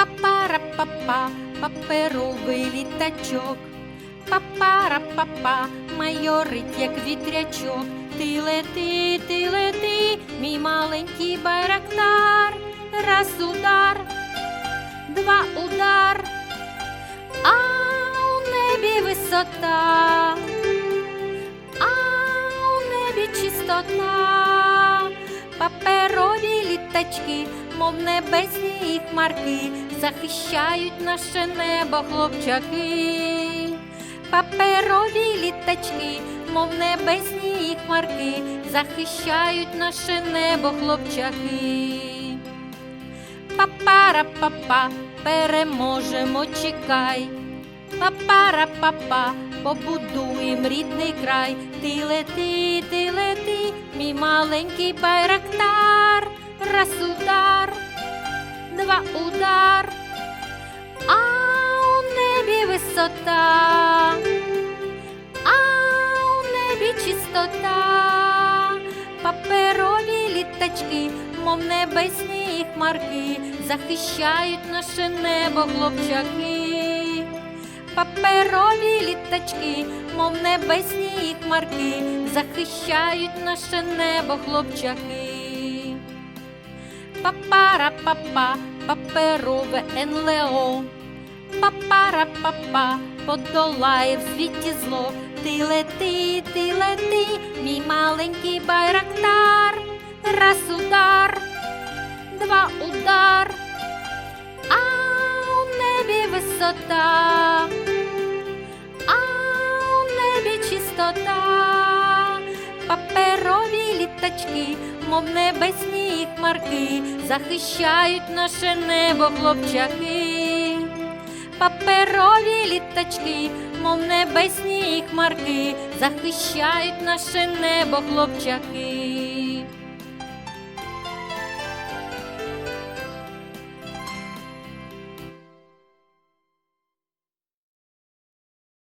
Папара-папа, паперовий літачок. Папара-папа, майорить, як вітрячок. Ти лети, ти лети, мій маленький байрактар. Раз удар, два удар, а у небі висота, а у небі чистота, паперові літачки, мов небесні хмарки, захищають наше небо, хлопчаки. Паперові літачки, мов небесні хмарки, захищають наше небо, хлопчаки. Папара-папа, переможемо, чекай. Папара-папа, побудуєм рідний край. Ти лети, ти лети, мій маленький байрактар. Раз удар, два удар, а у небі висота, а у небі чистота, паперові літачки, мов небесні хмарки, захищають наше небо, хлопчаки. Паперові літачки, мов небесні хмарки, захищають наше небо, хлопчаки. Папара-папа, паперове НЛО. Папара-папа, подолає в світі зло. Ти лети, ти лети, мій маленький байрактар. Раз удар, два удар, а у небі висота, а у небі чистота, літачки, мов небесні хмарки, захищають наше небо, хлопчаки. Паперові літачки, мов небесні хмарки, захищають наше небо, хлопчаки.